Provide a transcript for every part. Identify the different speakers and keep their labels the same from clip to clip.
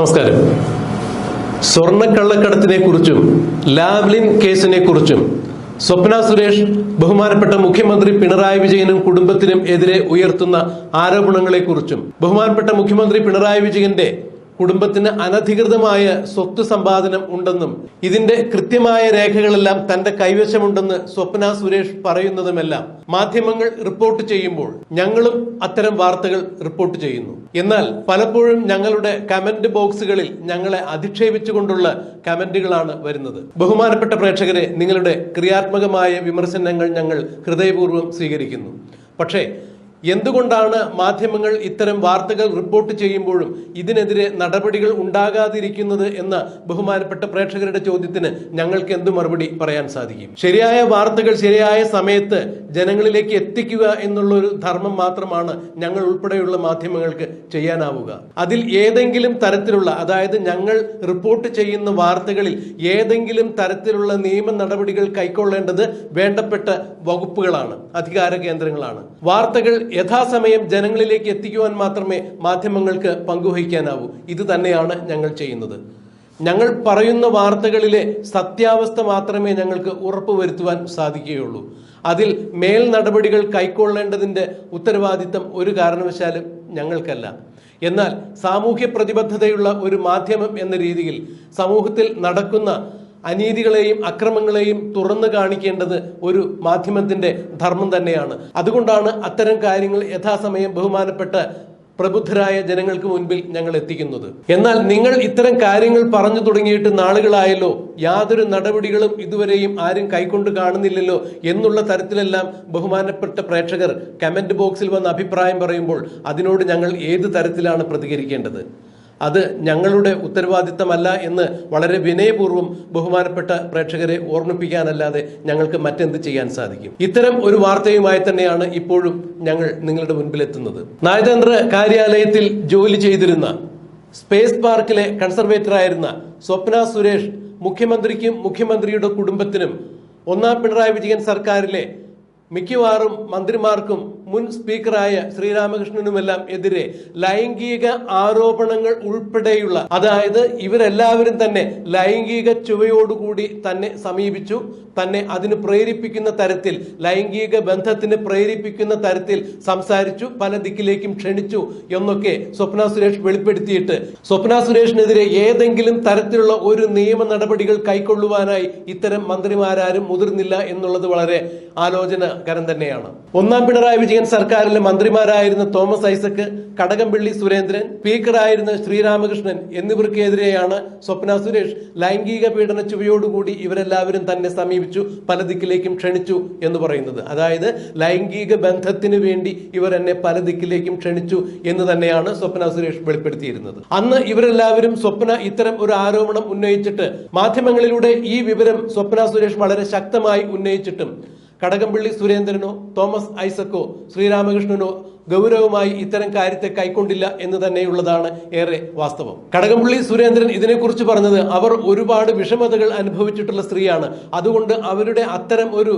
Speaker 1: നമസ്കാരം. സ്വർണക്കള്ളക്കടത്തിനെ കുറിച്ചും ലാവ്ലിൻ കേസിനെ കുറിച്ചും സ്വപ്ന സുരേഷ് ബഹുമാനപ്പെട്ട മുഖ്യമന്ത്രി പിണറായി വിജയനും കുടുംബത്തിനും എതിരെ ഉയർത്തുന്ന ആരോപണങ്ങളെക്കുറിച്ചും ബഹുമാനപ്പെട്ട മുഖ്യമന്ത്രി പിണറായി വിജയന്റെ കുടുംബത്തിന് അനധികൃതമായ സ്വത്ത് സമ്പാദനം ഉണ്ടെന്നും ഇതിന്റെ കൃത്യമായ രേഖകളെല്ലാം തന്റെ കൈവശമുണ്ടെന്ന് സ്വപ്ന സുരേഷ് പറയുന്നതുമെല്ലാം മാധ്യമങ്ങൾ റിപ്പോർട്ട് ചെയ്യുമ്പോൾ ഞങ്ങളും അത്തരം വാർത്തകൾ റിപ്പോർട്ട് ചെയ്യുന്നു. എന്നാൽ പലപ്പോഴും ഞങ്ങളുടെ കമന്റ് ബോക്സുകളിൽ ഞങ്ങളെ അധിക്ഷേപിച്ചുകൊണ്ടുള്ള കമന്റുകളാണ് വരുന്നത്. ബഹുമാനപ്പെട്ട പ്രേക്ഷകരെ നിങ്ങളുടെ ക്രിയാത്മകമായ വിമർശനങ്ങൾ ഞങ്ങൾ ഹൃദയപൂർവം സ്വീകരിക്കുന്നു. പക്ഷേ എന്തുകൊണ്ടാണ് മാധ്യമങ്ങൾ ഇത്തരം വാർത്തകൾ റിപ്പോർട്ട് ചെയ്യുമ്പോഴും ഇതിനെതിരെ നടപടികൾ ഉണ്ടാകാതിരിക്കുന്നത് എന്ന ബഹുമാനപ്പെട്ട പ്രേക്ഷകരുടെ ചോദ്യത്തിന് ഞങ്ങൾക്ക് എന്ത് മറുപടി പറയാൻ സാധിക്കും? ശരിയായ വാർത്തകൾ ശരിയായ സമയത്ത് ജനങ്ങളിലേക്ക് എത്തിക്കുക എന്നുള്ള ഒരു ധർമ്മം മാത്രമാണ് ഞങ്ങൾ ഉൾപ്പെടെയുള്ള മാധ്യമങ്ങൾക്ക് ചെയ്യാനാവുക. അതിൽ ഏതെങ്കിലും തരത്തിലുള്ള അതായത് ഞങ്ങൾ റിപ്പോർട്ട് ചെയ്യുന്ന വാർത്തകളിൽ ഏതെങ്കിലും തരത്തിലുള്ള നിയമ നടപടികൾ കൈക്കൊള്ളേണ്ടത് വേണ്ടപ്പെട്ട വകുപ്പുകളാണ് അധികാര കേന്ദ്രങ്ങളാണ്. വാർത്തകൾ യഥാസമയം ജനങ്ങളിലേക്ക് എത്തിക്കുവാൻ മാത്രമേ മാധ്യമങ്ങൾക്ക് പങ്കുവഹിക്കാനാവൂ. ഇത് തന്നെയാണ് ഞങ്ങൾ ചെയ്യുന്നത്. ഞങ്ങൾ പറയുന്ന വാർത്തകളിലെ സത്യാവസ്ഥ മാത്രമേ ഞങ്ങൾക്ക് ഉറപ്പുവരുത്തുവാൻ സാധിക്കുകയുള്ളൂ. അതിൽ മേൽ നടപടികൾ കൈക്കൊള്ളേണ്ടതിന്റെ ഉത്തരവാദിത്തം ഒരു കാരണവശാലും ഞങ്ങൾക്കല്ല. എന്നാൽ സാമൂഹ്യ പ്രതിബദ്ധതയുള്ള ഒരു മാധ്യമം എന്ന രീതിയിൽ സമൂഹത്തിൽ നടക്കുന്ന അനീതികളെയും അക്രമങ്ങളെയും തുറന്നു കാണിക്കേണ്ടത് ഒരു മാധ്യമത്തിന്റെ ധർമ്മം തന്നെയാണ്. അതുകൊണ്ടാണ് അത്തരം കാര്യങ്ങൾ യഥാസമയം ബഹുമാനപ്പെട്ട പ്രബുദ്ധരായ ജനങ്ങൾക്ക് മുൻപിൽ ഞങ്ങൾ എത്തിക്കുന്നത്. എന്നാൽ നിങ്ങൾ ഇത്തരം കാര്യങ്ങൾ പറഞ്ഞു തുടങ്ങിയിട്ട് നാളുകളായല്ലോ. യാതൊരു നടപടികളും ഇതുവരെയും ആരും കൈക്കൊണ്ട് കാണുന്നില്ലല്ലോ എന്നുള്ള തരത്തിലെല്ലാം ബഹുമാനപ്പെട്ട പ്രേക്ഷകർ കമന്റ് ബോക്സിൽ വന്ന് അഭിപ്രായം പറയുമ്പോൾ അതിനോട് ഞങ്ങൾ ഏത് തരത്തിലാണ് പ്രതികരിക്കേണ്ടത്? അത് ഞങ്ങളുടെ ഉത്തരവാദിത്തമല്ല എന്ന് വളരെ വിനയപൂർവം ബഹുമാനപ്പെട്ട പ്രേക്ഷകരെ ഓർമ്മിപ്പിക്കാനല്ലാതെ ഞങ്ങൾക്ക് മറ്റെന്ത് ചെയ്യാൻ സാധിക്കും? ഇത്തരം ഒരു വാർത്തയുമായി തന്നെയാണ് ഇപ്പോഴും ഞങ്ങൾ നിങ്ങളുടെ മുൻപിലെത്തുന്നത്. നയതന്ത്ര കാര്യാലയത്തിൽ ജോലി ചെയ്തിരുന്ന സ്പേസ് പാർക്കിലെ കൺസർവേറ്റർ കൺസർവേറ്ററായിരുന്ന സ്വപ്ന സുരേഷ് മുഖ്യമന്ത്രിക്കും മുഖ്യമന്ത്രിയുടെ കുടുംബത്തിനും ഒന്നാം പിണറായി വിജയൻ സർക്കാരിലെ മിക്കവാറും മന്ത്രിമാർക്കും മുൻ സ്പീക്കറായ ശ്രീരാമകൃഷ്ണനുമെല്ലാം എതിരെ ലൈംഗിക ആരോപണങ്ങൾ ഉൾപ്പെടെയുള്ള അതായത് ഇവരെല്ലാവരും തന്നെ ലൈംഗിക ചുവയോടുകൂടി തന്നെ സമീപിച്ചു തന്നെ അതിന് പ്രേരിപ്പിക്കുന്ന തരത്തിൽ ലൈംഗിക ബന്ധത്തിന് പ്രേരിപ്പിക്കുന്ന തരത്തിൽ സംസാരിച്ചു പല ദിക്കിലേക്കും ക്ഷണിച്ചു എന്നൊക്കെ സ്വപ്ന സുരേഷ് വെളിപ്പെടുത്തിയിട്ട് സ്വപ്ന സുരേഷിനെതിരെ ഏതെങ്കിലും തരത്തിലുള്ള ഒരു നിയമ നടപടികൾ കൈക്കൊള്ളുവാനായി ഇത്തരം മന്ത്രിമാരാരും മുതിർന്നില്ല എന്നുള്ളത് വളരെ ആലോചനകരം തന്നെയാണ്. ഒന്നാം പിണറായി വിജയൻ സർക്കാരിലെ മന്ത്രിമാരായിരുന്ന തോമസ് ഐസക് കടകംപള്ളി സുരേന്ദ്രൻ സ്പീക്കറായിരുന്ന ശ്രീരാമകൃഷ്ണൻ എന്നിവർക്കെതിരെയാണ് സ്വപ്ന സുരേഷ് ലൈംഗിക പീഡന ചുവയോടുകൂടി ഇവരെല്ലാവരും തന്നെ സമീപിച്ചു പല ദിക്കിലേക്കും ക്ഷണിച്ചു എന്ന് പറയുന്നത്. അതായത് ലൈംഗിക ബന്ധത്തിന് വേണ്ടി ഇവർ എന്നെ പല ദിക്കിലേക്കും ക്ഷണിച്ചു എന്ന് തന്നെയാണ് സ്വപ്ന സുരേഷ് വെളിപ്പെടുത്തിയിരുന്നത്. അന്ന് ഇവരെല്ലാവരും സ്വപ്ന ഇത്തരം ഒരു ആരോപണം ഉന്നയിച്ചിട്ട് മാധ്യമങ്ങളിലൂടെ ഈ വിവരം സ്വപ്ന സുരേഷ് വളരെ ശക്തമായി ഉന്നയിച്ചിട്ടും കടകംപള്ളി സുരേന്ദ്രനോ തോമസ് ഐസക്കോ ശ്രീരാമകൃഷ്ണനോ ഗൗരവമായി ഇത്തരം കാര്യത്തെ കൈക്കൊണ്ടില്ല എന്ന് തന്നെയുള്ളതാണ് ഏറെ വാസ്തവം. കടകംപള്ളി സുരേന്ദ്രൻ ഇതിനെക്കുറിച്ച് പറഞ്ഞത് അവർ ഒരുപാട് വിഷമതകൾ അനുഭവിച്ചിട്ടുള്ള സ്ത്രീയാണ്. അതുകൊണ്ട് അവരുടെ അത്തരം ഒരു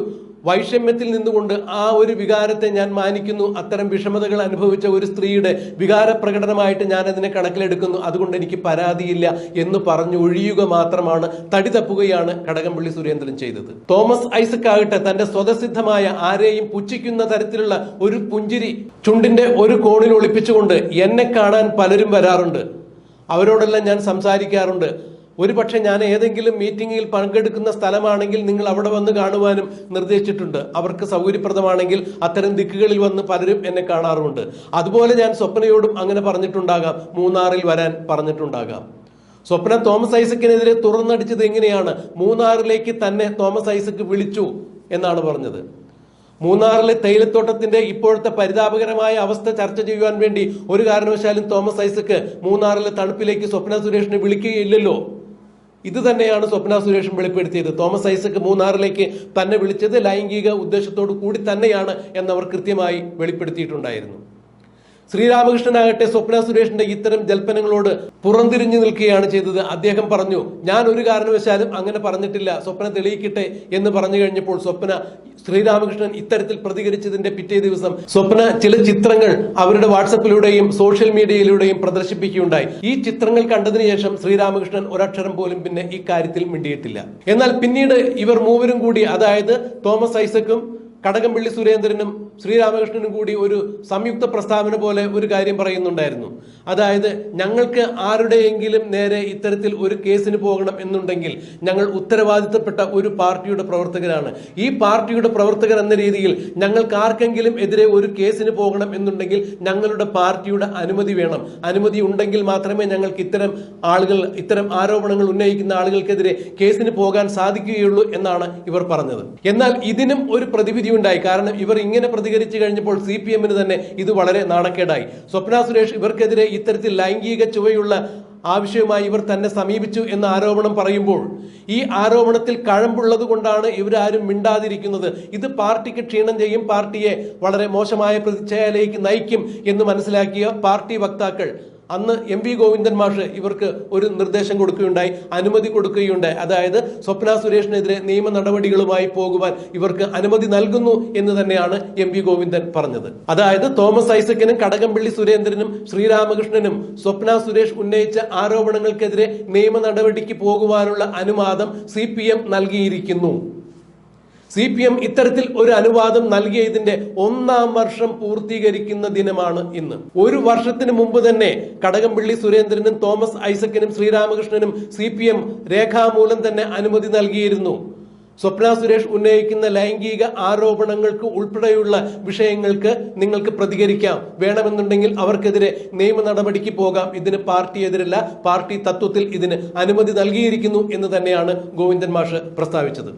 Speaker 1: വൈഷമ്യത്തിൽ നിന്നുകൊണ്ട് ആ ഒരു വികാരത്തെ ഞാൻ മാനിക്കുന്നു. അത്തരം വിഷമതകൾ അനുഭവിച്ച ഒരു സ്ത്രീയുടെ വികാര പ്രകടനമായിട്ട് ഞാൻ അതിനെ കണക്കിലെടുക്കുന്നു. അതുകൊണ്ട് എനിക്ക് പരാതിയില്ല എന്ന് പറഞ്ഞു ഒഴിയുക മാത്രമാണ് തടി തപ്പുകയാണ് കടകംപള്ളി സുരേന്ദ്രൻ ചെയ്തത്. തോമസ് ഐസക് ആകട്ടെ തന്റെ സ്വതസിദ്ധമായ ആരെയും പുച്ഛിക്കുന്ന തരത്തിലുള്ള ഒരു പുഞ്ചിരി ചുണ്ടിന്റെ ഒരു കോണിൽ ഒളിപ്പിച്ചുകൊണ്ട് എന്നെ കാണാൻ പലരും വരാറുണ്ട്. അവരോടെല്ലാം ഞാൻ സംസാരിക്കാറുണ്ട്. ഒരു പക്ഷെ ഞാൻ ഏതെങ്കിലും മീറ്റിംഗിൽ പങ്കെടുക്കുന്ന സ്ഥലമാണെങ്കിൽ നിങ്ങൾ അവിടെ വന്ന് കാണുവാനും നിർദ്ദേശിച്ചിട്ടുണ്ട്. അവർക്ക് സൗകര്യപ്രദമാണെങ്കിൽ അത്തരം ദിക്കുകളിൽ വന്ന് പലരും എന്നെ കാണാറുമുണ്ട്. അതുപോലെ ഞാൻ സ്വപ്നയോടും അങ്ങനെ പറഞ്ഞിട്ടുണ്ടാകാം. മൂന്നാറിൽ വരാൻ പറഞ്ഞിട്ടുണ്ടാകാം. സ്വപ്ന തോമസ് ഐസക്കിനെതിരെ തുറന്നടിച്ചത് എങ്ങനെയാണ്? മൂന്നാറിലേക്ക് തന്നെ തോമസ് ഐസക്ക് വിളിച്ചു എന്നാണ് പറഞ്ഞത്. മൂന്നാറിലെ തേയിലത്തോട്ടത്തിന്റെ ഇപ്പോഴത്തെ പരിതാപകരമായ അവസ്ഥ ചർച്ച ചെയ്യുവാൻ വേണ്ടി ഒരു കാരണവശാലും തോമസ് ഐസക്ക് മൂന്നാറിലെ തണുപ്പിലേക്ക് സ്വപ്ന സുരേഷിനെ വിളിക്കുകയില്ലല്ലോ. ഇത് തന്നെയാണ് സ്വപ്ന സുരേഷും വെളിപ്പെടുത്തിയത്. തോമസ് ഐസക് മൂന്നാറിലേക്ക് തന്നെ വിളിച്ചത് ലൈംഗിക ഉദ്ദേശത്തോടു കൂടി തന്നെയാണ് എന്നവർ കൃത്യമായി വെളിപ്പെടുത്തിയിട്ടുണ്ടായിരുന്നു. ശ്രീരാമകൃഷ്ണനാകട്ടെ സ്വപ്ന സുരേഷിന്റെ ഇത്തരം ജൽപ്പനങ്ങളോട് പുറംതിരിഞ്ഞു നിൽക്കുകയാണ് ചെയ്തത്. അദ്ദേഹം പറഞ്ഞു ഞാൻ ഒരു കാരണവശാലും അങ്ങനെ പറഞ്ഞിട്ടില്ല. സ്വപ്ന തെളിയിക്കട്ടെ എന്ന് പറഞ്ഞു കഴിഞ്ഞപ്പോൾ സ്വപ്ന ശ്രീരാമകൃഷ്ണൻ ഇത്തരത്തിൽ പ്രതികരിച്ചതിന്റെ പിറ്റേ ദിവസം സ്വപ്ന ചില ചിത്രങ്ങൾ അവരുടെ വാട്സപ്പിലൂടെയും സോഷ്യൽ മീഡിയയിലൂടെയും പ്രദർശിപ്പിക്കുകയുണ്ടായി. ഈ ചിത്രങ്ങൾ കണ്ടതിന് ശേഷം ശ്രീരാമകൃഷ്ണൻ ഒരക്ഷരം പോലും പിന്നെ ഈ കാര്യത്തിൽ മിണ്ടിയിട്ടില്ല. എന്നാൽ പിന്നീട് ഇവർ മൂവരും കൂടി അതായത് തോമസ് ഐസക്കും കടകംപള്ളി സുരേന്ദ്രനും ശ്രീരാമകൃഷ്ണനും കൂടി ഒരു സംയുക്ത പ്രസ്താവന പോലെ ഒരു കാര്യം പറയുന്നുണ്ടായിരുന്നു. അതായത് ഞങ്ങൾക്ക് ആരുടെയെങ്കിലും നേരെ ഇത്തരത്തിൽ ഒരു കേസിന് പോകണം എന്നുണ്ടെങ്കിൽ ഞങ്ങൾ ഉത്തരവാദിത്തപ്പെട്ട ഒരു പാർട്ടിയുടെ പ്രവർത്തകരാണ്. ഈ പാർട്ടിയുടെ പ്രവർത്തകർ എന്ന രീതിയിൽ ഞങ്ങൾക്ക് ആർക്കെങ്കിലും എതിരെ ഒരു കേസിന് പോകണം എന്നുണ്ടെങ്കിൽ ഞങ്ങളുടെ പാർട്ടിയുടെ അനുമതി വേണം. അനുമതി ഉണ്ടെങ്കിൽ മാത്രമേ ഞങ്ങൾക്ക് ഇത്തരം ആളുകൾ ഇത്തരം ആരോപണങ്ങൾ ഉന്നയിക്കുന്ന ആളുകൾക്കെതിരെ കേസിന് പോകാൻ സാധിക്കുകയുള്ളൂ എന്നാണ് ഇവർ പറഞ്ഞത്. എന്നാൽ ഇതിനും ഒരു പ്രതിവിധി ഉണ്ടായി കാരണം ഇവർ ഇങ്ങനെ പ്രതികരിച്ചു കഴിഞ്ഞപ്പോൾ സി പി എമ്മിന് തന്നെ ഇത് വളരെ നാണക്കേടായി. സ്വപ്ന സുരേഷ് ഇവർക്കെതിരെ ഇത്തരത്തിൽ ലൈംഗിക ചുവയുള്ള ആവശ്യവുമായി ഇവർ തന്നെ സമീപിച്ചു എന്ന ആരോപണം പറയുമ്പോൾ ഈ ആരോപണത്തിൽ കഴമ്പുള്ളത് കൊണ്ടാണ് ഇവരാരും മിണ്ടാതിരിക്കുന്നത്. ഇത് പാർട്ടിക്ക് ക്ഷീണം ചെയ്യും പാർട്ടിയെ വളരെ മോശമായ പ്രതിച്ഛായയിലേക്ക് നയിക്കും എന്ന് മനസ്സിലാക്കിയ പാർട്ടി വക്താക്കൾ അന്ന് എം വി ഗോവിന്ദൻ മാഷ് ഇവർക്ക് ഒരു നിർദ്ദേശം കൊടുക്കുകയുണ്ടായി അനുമതി കൊടുക്കുകയുണ്ടായി. അതായത് സ്വപ്ന സുരേഷിനെതിരെ നിയമ നടപടികളുമായി പോകുവാൻ ഇവർക്ക് അനുമതി നൽകുന്നു എന്ന് തന്നെയാണ് എം വി ഗോവിന്ദൻ പറഞ്ഞത്. അതായത് തോമസ് ഐസക്കിനും കടകംപള്ളി സുരേന്ദ്രനും ശ്രീരാമകൃഷ്ണനും സ്വപ്ന സുരേഷ് ഉന്നയിച്ച ആരോപണങ്ങൾക്കെതിരെ നിയമ നടപടിക്ക് പോകുവാനുള്ള അനുവാദം സി നൽകിയിരിക്കുന്നു. സി പി എം ഇത്തരത്തിൽ ഒരു അനുവാദം നൽകിയതിന്റെ ഒന്നാം വർഷം പൂർത്തീകരിക്കുന്ന ദിനമാണ് ഇന്ന്. ഒരു വർഷത്തിന് മുമ്പ് തന്നെ കടകംപള്ളി സുരേന്ദ്രനും തോമസ് ഐസക്കിനും ശ്രീരാമകൃഷ്ണനും സി പി എം രേഖാമൂലം തന്നെ അനുമതി നൽകിയിരുന്നു. സ്വപ്ന സുരേഷ് ഉന്നയിക്കുന്ന ലൈംഗിക ആരോപണങ്ങൾക്ക് ഉൾപ്പെടെയുള്ള വിഷയങ്ങൾക്ക് നിങ്ങൾക്ക് പ്രതികരിക്കാം. വേണമെന്നുണ്ടെങ്കിൽ അവർക്കെതിരെ നിയമ നടപടിക്ക് പോകാം. ഇതിന് പാർട്ടി എതിരല്ല പാർട്ടി തത്വത്തിൽ ഇതിന് അനുമതി നൽകിയിരിക്കുന്നു എന്ന് തന്നെയാണ് ഗോവിന്ദൻ മാഷ് പ്രസ്താവിച്ചത്.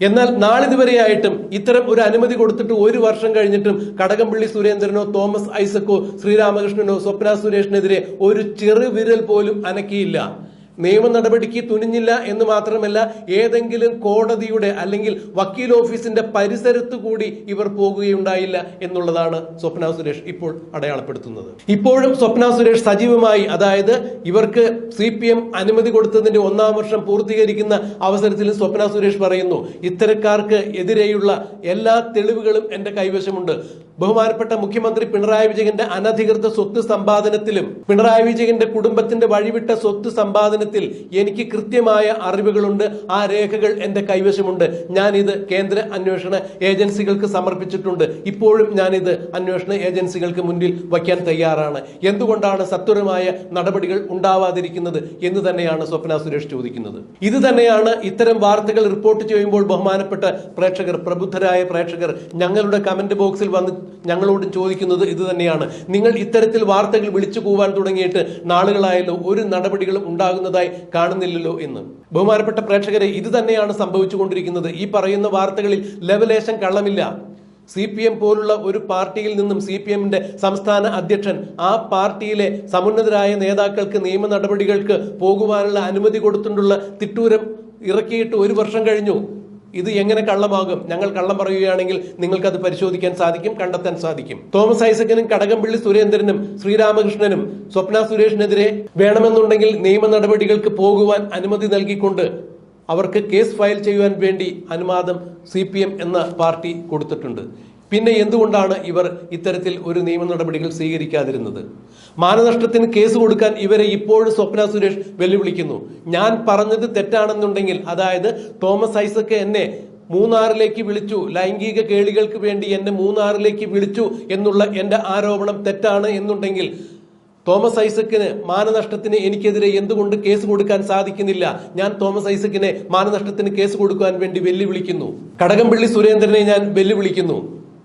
Speaker 1: എന്നാൽ നാളിതുവരെയായിട്ടും ഇത്തരം ഒരു അനുമതി കൊടുത്തിട്ട് ഒരു വർഷം കഴിഞ്ഞിട്ടും കടകംപള്ളി സുരേന്ദ്രനോ തോമസ് ഐസക്കോ ശ്രീരാമകൃഷ്ണനോ സ്വപ്ന സുരേഷിനെതിരെ ഒരു ചെറുവിരൽ പോലും അനക്കിയില്ല. നിയമ നടപടിക്ക് തുനിഞ്ഞില്ല എന്ന് മാത്രമല്ല ഏതെങ്കിലും കോടതിയുടെ അല്ലെങ്കിൽ വക്കീൽ ഓഫീസിന്റെ പരിസരത്ത് കൂടി ഇവർ പോകുകയുണ്ടായില്ല എന്നുള്ളതാണ് സ്വപ്ന സുരേഷ് ഇപ്പോൾ അടയാളപ്പെടുത്തുന്നത്. ഇപ്പോഴും സ്വപ്ന സുരേഷ് സജീവമായി അതായത് ഇവർക്ക് സി പി എം അനുമതി കൊടുത്തതിന്റെ ഒന്നാം വർഷം പൂർത്തീകരിക്കുന്ന അവസരത്തിൽ സ്വപ്ന സുരേഷ് പറയുന്നു ഇത്തരക്കാർക്ക് എതിരെയുള്ള എല്ലാ തെളിവുകളും എന്റെ കൈവശമുണ്ട്. ബഹുമാനപ്പെട്ട മുഖ്യമന്ത്രി പിണറായി വിജയന്റെ അനധികൃത സ്വത്ത് സമ്പാദനത്തിലും പിണറായി വിജയന്റെ കുടുംബത്തിന്റെ വഴിവിട്ട സ്വത്ത് സമ്പാദനത്തിൽ എനിക്ക് കൃത്യമായ അറിവുകളുണ്ട്. ആ രേഖകൾ എന്റെ കൈവശമുണ്ട്. ഞാനിത് കേന്ദ്ര അന്വേഷണ ഏജൻസികൾക്ക് സമർപ്പിച്ചിട്ടുണ്ട്. ഇപ്പോഴും ഞാനിത് അന്വേഷണ ഏജൻസികൾക്ക് മുന്നിൽ വയ്ക്കാൻ തയ്യാറാണ്. എന്തുകൊണ്ടാണ് സത്വരമായ നടപടികൾ ഉണ്ടാവാതിരിക്കുന്നത് എന്ന് തന്നെയാണ് സ്വപ്ന സുരേഷ് ചോദിക്കുന്നത്. ഇത് തന്നെയാണ് ഇത്തരം വാർത്തകൾ റിപ്പോർട്ട് ചെയ്യുമ്പോൾ ബഹുമാനപ്പെട്ട പ്രേക്ഷകർ പ്രബുദ്ധരായ പ്രേക്ഷകർ ഞങ്ങളുടെ കമന്റ് ബോക്സിൽ വന്ന് ഞങ്ങളോട് ചോദിക്കുന്നത് ഇത് തന്നെയാണ്. നിങ്ങൾ ഇത്തരത്തിൽ വാർത്തകൾ വിളിച്ചു പോവാൻ തുടങ്ങിയിട്ട് നാളുകളായല്ലോ ഒരു നടപടികളും ഉണ്ടാകുന്നതായി കാണുന്നില്ലല്ലോ എന്ന്. ബഹുമാനപ്പെട്ട പ്രേക്ഷകരെ ഇത് തന്നെയാണ് സംഭവിച്ചുകൊണ്ടിരിക്കുന്നത്. ഈ പറയുന്ന വാർത്തകളിൽ ലെവലേശം കള്ളമില്ല. സി പി എം പോലുള്ള ഒരു പാർട്ടിയിൽ നിന്നും സി പി എമ്മിന്റെ സംസ്ഥാന അധ്യക്ഷൻ ആ പാർട്ടിയിലെ സമുന്നതരായ നേതാക്കൾക്ക് നിയമ നടപടികൾക്ക് പോകുവാനുള്ള അനുമതി കൊടുത്തിട്ടുള്ള തിട്ടൂരം ഇറക്കിയിട്ട് ഒരു വർഷം കഴിഞ്ഞു. ഇത് എങ്ങനെ കള്ളമാകും? ഞങ്ങൾ കള്ളം പറയുകയാണെങ്കിൽ നിങ്ങൾക്ക് അത് പരിശോധിക്കാൻ സാധിക്കും കണ്ടെത്താൻ സാധിക്കും. തോമസ് ഐസക്കനും കടകംപള്ളി സുരേന്ദ്രനും ശ്രീരാമകൃഷ്ണനും സ്വപ്ന സുരേഷിനെതിരെ വേണമെന്നുണ്ടെങ്കിൽ നിയമ നടപടികൾക്ക് പോകുവാൻ അനുമതി നൽകിക്കൊണ്ട് അവർക്ക് കേസ് ഫയൽ ചെയ്യുവാൻ വേണ്ടി അനുവാദം സി എന്ന പാർട്ടി കൊടുത്തിട്ടുണ്ട്. പിന്നെ എന്തുകൊണ്ടാണ് ഇവർ ഇത്തരത്തിൽ ഒരു നിയമ നടപടികൾ സ്വീകരിക്കാതിരുന്നത്? മാനനഷ്ടത്തിന് കേസ് കൊടുക്കാൻ ഇവരെ ഇപ്പോഴും സ്വപ്ന സുരേഷ് വെല്ലുവിളിക്കുന്നു. ഞാൻ പറഞ്ഞത് തെറ്റാണെന്നുണ്ടെങ്കിൽ അതായത് തോമസ് ഐസക്ക് എന്നെ മൂന്നാറിലേക്ക് വിളിച്ചു ലൈംഗിക കേളികൾക്ക് വേണ്ടി എന്നെ മൂന്നാറിലേക്ക് വിളിച്ചു എന്നുള്ള എന്റെ ആരോപണം തെറ്റാണ് എന്നുണ്ടെങ്കിൽ തോമസ് ഐസക്കിന് മാനനഷ്ടത്തിന് എനിക്കെതിരെ എന്തുകൊണ്ട് കേസ് കൊടുക്കാൻ സാധിക്കുന്നില്ല? ഞാൻ തോമസ് ഐസക്കിനെ മാനനഷ്ടത്തിന് കേസ് കൊടുക്കാൻ വേണ്ടി വെല്ലുവിളിക്കുന്നു. കടകംപള്ളി സുരേന്ദ്രനെ ഞാൻ വെല്ലുവിളിക്കുന്നു.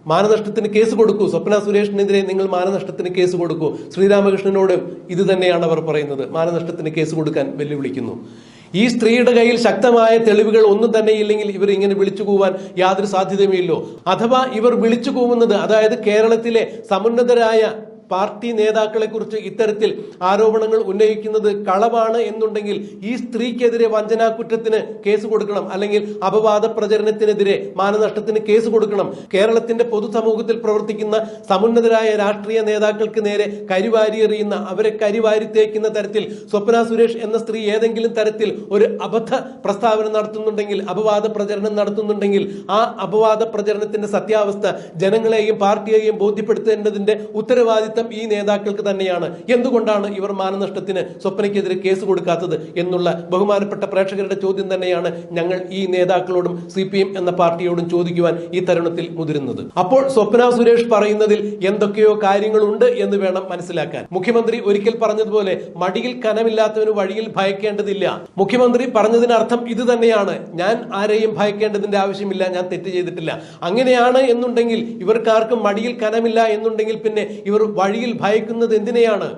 Speaker 1: മാനനഷ്ടത്തിന് കേസ് കൊടുക്കൂ. സ്വപ്ന സുരേഷിനെതിരെ നിങ്ങൾ മാനനഷ്ടത്തിന് കേസ് കൊടുക്കൂ. ശ്രീരാമകൃഷ്ണനോട് ഇത് തന്നെയാണ് അവർ പറയുന്നത്. മാനനഷ്ടത്തിന് കേസ് കൊടുക്കാൻ വെല്ലുവിളിക്കുന്നു. ഈ സ്ത്രീയുടെ കയ്യിൽ ശക്തമായ തെളിവുകൾ ഒന്നും തന്നെ ഇല്ലെങ്കിൽ ഇവർ ഇങ്ങനെ വിളിച്ചു കൂവാൻ യാതൊരു സാധ്യതയുമില്ലോ. അഥവാ ഇവർ വിളിച്ചു കൂവുന്നത് അതായത് കേരളത്തിലെ സമുന്നതരായ പാർട്ടി നേതാക്കളെ കുറിച്ച് ഇത്തരത്തിൽ ആരോപണങ്ങൾ ഉന്നയിക്കുന്നത് കളവാണ് എന്നുണ്ടെങ്കിൽ ഈ സ്ത്രീക്കെതിരെ വഞ്ചനാ കുറ്റത്തിന് കേസ് കൊടുക്കണം. അല്ലെങ്കിൽ അപവാദ പ്രചരണത്തിനെതിരെ മാനനഷ്ടത്തിന് കേസ് കൊടുക്കണം. കേരളത്തിന്റെ പൊതുസമൂഹത്തിൽ പ്രവർത്തിക്കുന്ന സമുന്നതരായ രാഷ്ട്രീയ നേതാക്കൾക്ക് നേരെ കരിവാരി എറിയുന്ന അവരെ കരിവാരി തേക്കുന്ന തരത്തിൽ സ്വപ്ന സുരേഷ് എന്ന സ്ത്രീ ഏതെങ്കിലും തരത്തിൽ ഒരു അബദ്ധ പ്രസ്താവന നടത്തുന്നുണ്ടെങ്കിൽ അപവാദ പ്രചരണം നടത്തുന്നുണ്ടെങ്കിൽ ആ അപവാദ പ്രചരണത്തിന്റെ സത്യാവസ്ഥ ജനങ്ങളെയും പാർട്ടിയെയും ബോധ്യപ്പെടുത്തേണ്ടതിന്റെ ഉത്തരവാദിത്തം ഈ നേതാക്കൾക്ക് തന്നെയാണ്. എന്തുകൊണ്ടാണ് ഇവർ മാനനഷ്ടത്തിന് സ്വപ്നയ്ക്കെതിരെ കേസ് കൊടുക്കാത്തത് എന്നുള്ള ബഹുമാനപ്പെട്ട പ്രേക്ഷകരുടെ ചോദ്യം തന്നെയാണ് ഞങ്ങൾ ഈ നേതാക്കളോടും സി എന്ന പാർട്ടിയോടും ചോദിക്കുവാൻ ഈ തരുണത്തിൽ മുതിരുന്നത്. അപ്പോൾ സ്വപ്ന സുരേഷ് പറയുന്നതിൽ എന്തൊക്കെയോ കാര്യങ്ങളുണ്ട് എന്ന് വേണം മനസ്സിലാക്കാൻ. മുഖ്യമന്ത്രി ഒരിക്കൽ പറഞ്ഞതുപോലെ മടിയിൽ കനമില്ലാത്തവന് വഴിയിൽ ഭയക്കേണ്ടതില്ല. മുഖ്യമന്ത്രി പറഞ്ഞതിനർത്ഥം ഇത് തന്നെയാണ്. ഞാൻ ആരെയും ഭയക്കേണ്ടതിന്റെ ആവശ്യമില്ല ഞാൻ തെറ്റ് ചെയ്തിട്ടില്ല. അങ്ങനെയാണ് എന്നുണ്ടെങ്കിൽ ഇവർക്കാർക്കും മടിയിൽ കനമില്ല എന്നുണ്ടെങ്കിൽ പിന്നെ ഇവർ വഴിയിൽ ഭയക്കുന്നത് എന്തിനെയാണ്?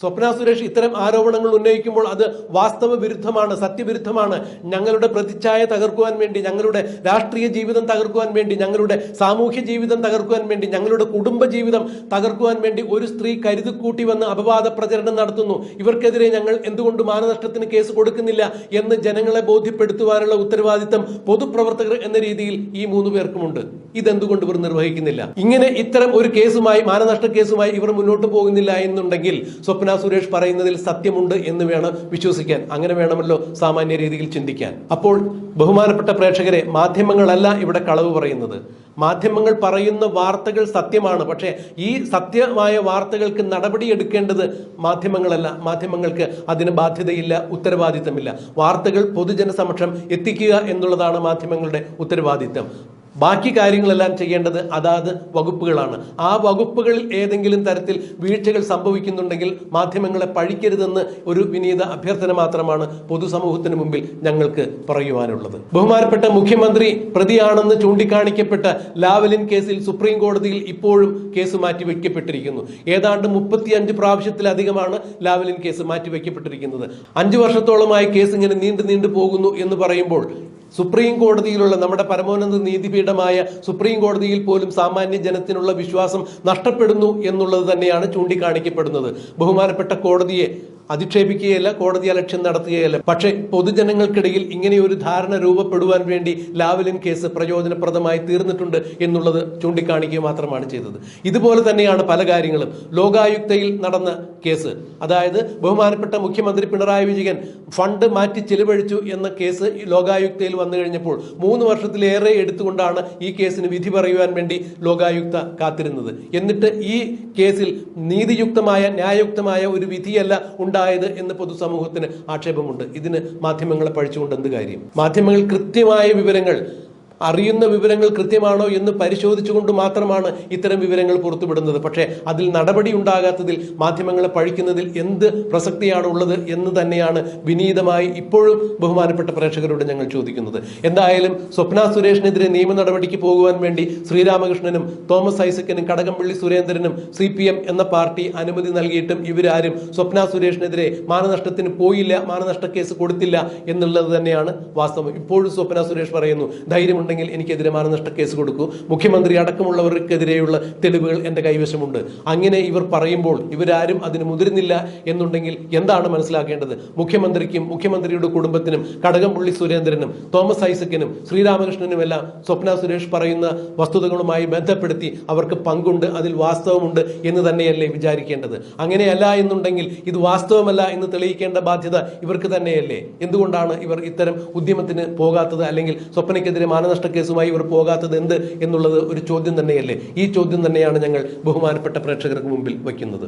Speaker 1: സ്വപ്ന സുരേഷ് ഇത്തരം ആരോപണങ്ങൾ ഉന്നയിക്കുമ്പോൾ അത് വാസ്തവ വിരുദ്ധമാണ് സത്യവിരുദ്ധമാണ്. ഞങ്ങളുടെ പ്രതിച്ഛായ തകർക്കുവാൻ വേണ്ടി ഞങ്ങളുടെ രാഷ്ട്രീയ ജീവിതം തകർക്കുവാൻ വേണ്ടി ഞങ്ങളുടെ സാമൂഹ്യ ജീവിതം തകർക്കുവാൻ വേണ്ടി ഞങ്ങളുടെ കുടുംബ ജീവിതം തകർക്കുവാൻ വേണ്ടി ഒരു സ്ത്രീ കരുതിക്കൂട്ടി വന്ന് അപവാദ പ്രചരണം നടത്തുന്നു. ഇവർക്കെതിരെ ഞങ്ങൾ എന്തുകൊണ്ട് മാനനഷ്ടത്തിന് കേസ് കൊടുക്കുന്നില്ല എന്ന് ജനങ്ങളെ ബോധ്യപ്പെടുത്തുവാനുള്ള ഉത്തരവാദിത്തം പൊതുപ്രവർത്തകർ എന്ന രീതിയിൽ ഈ മൂന്ന് പേർക്കുമുണ്ട്. ഇതെന്തുകൊണ്ട് ഇവർ നിർവഹിക്കുന്നില്ല? ഇങ്ങനെ ഇത്തരം ഒരു കേസുമായി മാനനഷ്ട കേസുമായി ഇവർ മുന്നോട്ട് പോകുന്നില്ല എന്നുണ്ടെങ്കിൽ സ്വപ്ന സുരേഷ് പറയുന്നതിൽ സത്യമുണ്ട് എന്ന് വേണം വിശ്വസിക്കാൻ. അങ്ങനെ വേണമല്ലോ സാമാന്യ രീതിയിൽ ചിന്തിക്കാൻ. അപ്പോൾ ബഹുമാനപ്പെട്ട പ്രേക്ഷകരെ മാധ്യമങ്ങളല്ല ഇവിടെ കളവ് പറയുന്നത്. മാധ്യമങ്ങൾ പറയുന്ന വാർത്തകൾ സത്യമാണ് പക്ഷേ ഈ സത്യമായ വാർത്തകൾക്ക് നടപടി എടുക്കേണ്ടത് മാധ്യമങ്ങളല്ല. മാധ്യമങ്ങൾക്ക് അതിന് ബാധ്യതയില്ല ഉത്തരവാദിത്തമില്ല. വാർത്തകൾ പൊതുജനസമക്ഷം എത്തിക്കുക എന്നുള്ളതാണ് മാധ്യമങ്ങളുടെ ഉത്തരവാദിത്തം ബാക്കി കാര്യങ്ങളെല്ലാം ചെയ്യേണ്ടത് അതാത് വകുപ്പുകളാണ്. ആ വകുപ്പുകളിൽ ഏതെങ്കിലും തരത്തിൽ വീഴ്ചകൾ സംഭവിക്കുന്നുണ്ടെങ്കിൽ മാധ്യമങ്ങളെ പഴിക്കരുതെന്ന് ഒരു വിനീത അഭ്യർത്ഥന മാത്രമാണ് പൊതുസമൂഹത്തിന് മുമ്പിൽ ഞങ്ങൾക്ക് പറയുവാനുള്ളത്. ബഹുമാനപ്പെട്ട മുഖ്യമന്ത്രി പ്രതിയാണെന്ന് ചൂണ്ടിക്കാണിക്കപ്പെട്ട ലാവലിൻ കേസിൽ സുപ്രീം കോടതിയിൽ ഇപ്പോഴും കേസ് മാറ്റിവെക്കപ്പെട്ടിരിക്കുന്നു ഏതാണ്ട് മുപ്പത്തിയഞ്ച് പ്രാവശ്യത്തിലധികമാണ് ലാവലിൻ കേസ് മാറ്റിവെക്കപ്പെട്ടിരിക്കുന്നത് അഞ്ചു വർഷത്തോളമായി കേസ് ഇങ്ങനെ നീണ്ടു നീണ്ടു പോകുന്നു എന്ന് പറയുമ്പോൾ സുപ്രീം കോടതിയിലുള്ള നമ്മുടെ പരമോന്നത നീതിപീഠമായ സുപ്രീം കോടതിയിൽ പോലും സാമാന്യ ജനത്തിനുള്ള വിശ്വാസം നഷ്ടപ്പെടുന്നു എന്നുള്ളത് തന്നെയാണ് ചൂണ്ടിക്കാണിക്കപ്പെടുന്നത്. ബഹുമാനപ്പെട്ട കോടതിയെ അധിക്ഷേപിക്കുകയല്ല കോടതി അലക്ഷ്യം നടത്തുകയല്ല. പക്ഷേ പൊതുജനങ്ങൾക്കിടയിൽ ഇങ്ങനെ ഒരു ധാരണ രൂപപ്പെടുവാൻ വേണ്ടി ലാവലിൻ കേസ് പ്രയോജനപ്രദമായി തീർന്നിട്ടുണ്ട് എന്നുള്ളത് ചൂണ്ടിക്കാണിക്കുക മാത്രമാണ് ചെയ്തത്. ഇതുപോലെ തന്നെയാണ് പല കാര്യങ്ങളും. ലോകായുക്തയിൽ നടന്ന കേസ്. അതായത് ബഹുമാനപ്പെട്ട മുഖ്യമന്ത്രി പിണറായി വിജയൻ ഫണ്ട് മാറ്റി ചിലവഴിച്ചു എന്ന കേസ് ലോകായുക്തയിൽ വന്നു കഴിഞ്ഞപ്പോൾ മൂന്ന് വർഷത്തിലേറെ എടുത്തുകൊണ്ടാണ് ഈ കേസിന് വിധി പറയുവാൻ വേണ്ടി ലോകായുക്ത കാത്തിരുന്നത്. എന്നിട്ട് ഈ കേസിൽ നീതിയുക്തമായ ന്യായയുക്തമായ ഒരു വിധിയല്ല ഉണ്ടായത് എന്ന് പൊതുസമൂഹത്തിന് ആക്ഷേപമുണ്ട്. ഇതിന് മാധ്യമങ്ങളെ പഴിച്ചുകൊണ്ട് എന്ത് കാര്യം? മാധ്യമങ്ങൾ കൃത്യമായ വിവരങ്ങൾ അറിയുന്ന വിവരങ്ങൾ കൃത്യമാണോ എന്ന് പരിശോധിച്ചുകൊണ്ട് മാത്രമാണ് ഇത്തരം വിവരങ്ങൾ പുറത്തുവിടുന്നത്. പക്ഷേ അതിൽ നടപടി ഉണ്ടാകാത്തതിൽ മാധ്യമങ്ങളെ പഴിക്കുന്നതിൽ എന്ത് പ്രസക്തിയാണ് ഉള്ളത് എന്ന് തന്നെയാണ് വിനീതമായി ഇപ്പോഴും ബഹുമാനപ്പെട്ട പ്രേക്ഷകരോട് ഞങ്ങൾ ചോദിക്കുന്നത്. എന്തായാലും സ്വപ്ന സുരേഷിനെതിരെ നിയമ നടപടിക്ക് പോകുവാൻ വേണ്ടി ശ്രീരാമകൃഷ്ണനും തോമസ് ഐസക്കനും കടകംപള്ളി സുരേന്ദ്രനും സി പി എം എന്ന പാർട്ടി അനുമതി നൽകിയിട്ടും ഇവരാരും സ്വപ്ന സുരേഷിനെതിരെ മാനനഷ്ടത്തിന് പോയില്ല മാനനഷ്ട കേസ് കൊടുത്തില്ല എന്നുള്ളത് തന്നെയാണ് വാസ്തവം. ഇപ്പോഴും സ്വപ്ന സുരേഷ് പറയുന്നു ധൈര്യമുണ്ടെങ്കിൽ എനിക്കെതിരെ മാനനഷ്ട കേസ് കൊടുക്കൂ. മുഖ്യമന്ത്രി അടക്കമുള്ളവർക്കെതിരെയുള്ള തെളിവുകൾ എന്റെ കൈവശമുണ്ട്. അങ്ങനെ ഇവർ പറയുമ്പോൾ ഇവരാരും അതിന് മുതിരുന്നില്ല എന്നുണ്ടെങ്കിൽ എന്താണ് മനസ്സിലാക്കേണ്ടത്? മുഖ്യമന്ത്രിക്കും മുഖ്യമന്ത്രിയുടെ കുടുംബത്തിനും കടകംപള്ളി സുരേന്ദ്രനും തോമസ് ഐസക്കിനും ശ്രീരാമകൃഷ്ണനും എല്ലാം സ്വപ്ന സുരേഷ് പറയുന്ന വസ്തുതകളുമായി ബന്ധപ്പെടുത്തി അവർക്ക് പങ്കുണ്ട് അതിൽ വാസ്തവമുണ്ട് എന്ന് തന്നെയല്ലേ വിചാരിക്കേണ്ടത്? അങ്ങനെയല്ല എന്നുണ്ടെങ്കിൽ ഇത് വാസ്തവമല്ല എന്ന് തെളിയിക്കേണ്ട ബാധ്യത ഇവർക്ക് തന്നെയല്ലേ? എന്തുകൊണ്ടാണ് ഇവർ ഇത്തരം ഉദ്യമത്തിന് പോകാത്തത്? അല്ലെങ്കിൽ സ്വപ്നയ്ക്കെതിരെ മാനനഷ്ട കേസുമായി ഇവർ പോകാത്തത് എന്ത് എന്നുള്ളത് ഒരു ചോദ്യം തന്നെയല്ലേ? ഈ ചോദ്യം തന്നെയാണ് ഞങ്ങൾ ബഹുമാനപ്പെട്ട പ്രേക്ഷകർക്ക് മുമ്പിൽ വയ്ക്കുന്നത്.